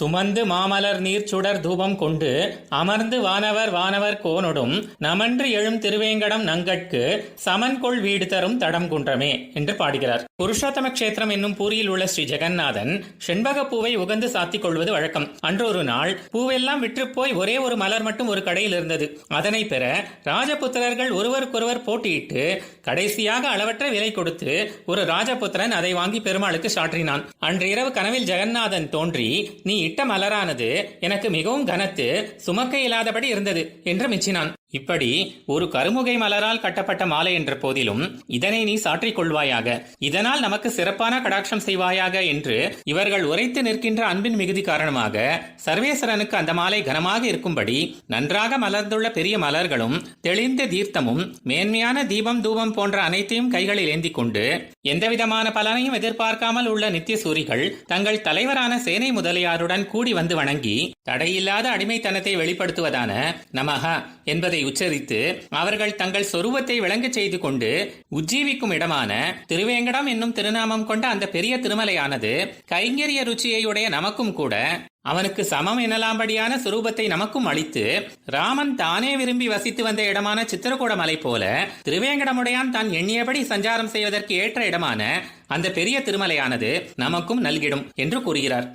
சுமந்து மாமலர் நீர் சுடர் தூபம் கொண்டு அமர்ந்து வானவர் வானவர் கோனொடும் நமன்று எழும் திருவேங்கடம் நங்கட்கு சமன்கொள் வீடு தரும் தடம் குன்றமே என்று பாடுகிறார். புருஷோத்தம கஷேத்திரம் என்னும் பூரியில் உள்ள ஸ்ரீ ஜெகநாதன் செண்பக பூவை உகந்து சாத்திக் கொள்வது வழக்கம். அன்றொரு நாள் பூவெல்லாம் விற்றுப்போய் ஒரே ஒரு மலர் மட்டும் ஒரு கடையில் இருந்தது. அதனை பெற ராஜபுத்திரர்கள் ஒருவருக்கொருவர் போட்டியிட்டு கடைசியாக அளவற்ற விலை கொடுத்து ஒரு ராஜபுத்திரன் அதை வாங்கி பெருமாளுக்கு சாற்றினான். அன்று இரவு கனவில் ஜெகநாதன் தோன்றி நீ இட்ட மலரானது எனக்கு மிகவும் கனத்து சுமக்க இயலாதபடி இருந்தது என்று மிச்சினான் இப்படி ஒரு கருமுகை மலரால் கட்டப்பட்ட மாலை என்ற போதிலும் இதனை நீ சாற்றிக் கொள்வாயாக. இதனால் நமக்கு சிறப்பான கடாட்சம் செய்வாயாக என்று இவர்கள் உரைத்து நிற்கின்ற அன்பின் மிகுதி காரணமாக சர்வேஸ்வரனுக்கு அந்த மாலை கனமாக இருக்கும்படி நன்றாக மலர்ந்துள்ள பெரிய மலர்களும் தெளிந்த தீர்த்தமும் மேன்மையான தீபம் தூபம் போன்ற அனைத்தையும் கைகளில் ஏந்தி கொண்டு எந்தவிதமான பலனையும் எதிர்பார்க்காமல் உள்ள நித்திய சூரிகள் தங்கள் தலைவரான சேனை முதலியாருடன் கூடி வந்து வணங்கி தடையில்லாத அடிமைத்தனத்தை வெளிப்படுத்துவதான நமகா என்பதை உச்சரித்து அவர்கள் தங்கள் சொரூபத்தை விளங்கச் செய்து கொண்டு உஜ்ஜீவிக்கும் இடமான திருவேங்கடம் என்னும் திருநாமம் கொண்ட அந்த பெரிய திருமலையானது கைங்கரிய ருச்சியையுடைய நமக்கும் கூட அவனுக்கு சமம் எனலாம்படியான சுரூபத்தை நமக்கும் அளித்து ராமன் தானே விரும்பி வசித்து வந்த இடமான சித்திரகூட மலை போல திருவேங்கடமுடையான் தான் எண்ணியபடி சஞ்சாரம் செய்வதற்கு ஏற்ற இடமான அந்த பெரிய திருமலையானது நமக்கும் நல்கிடும் என்று கூறுகிறார்.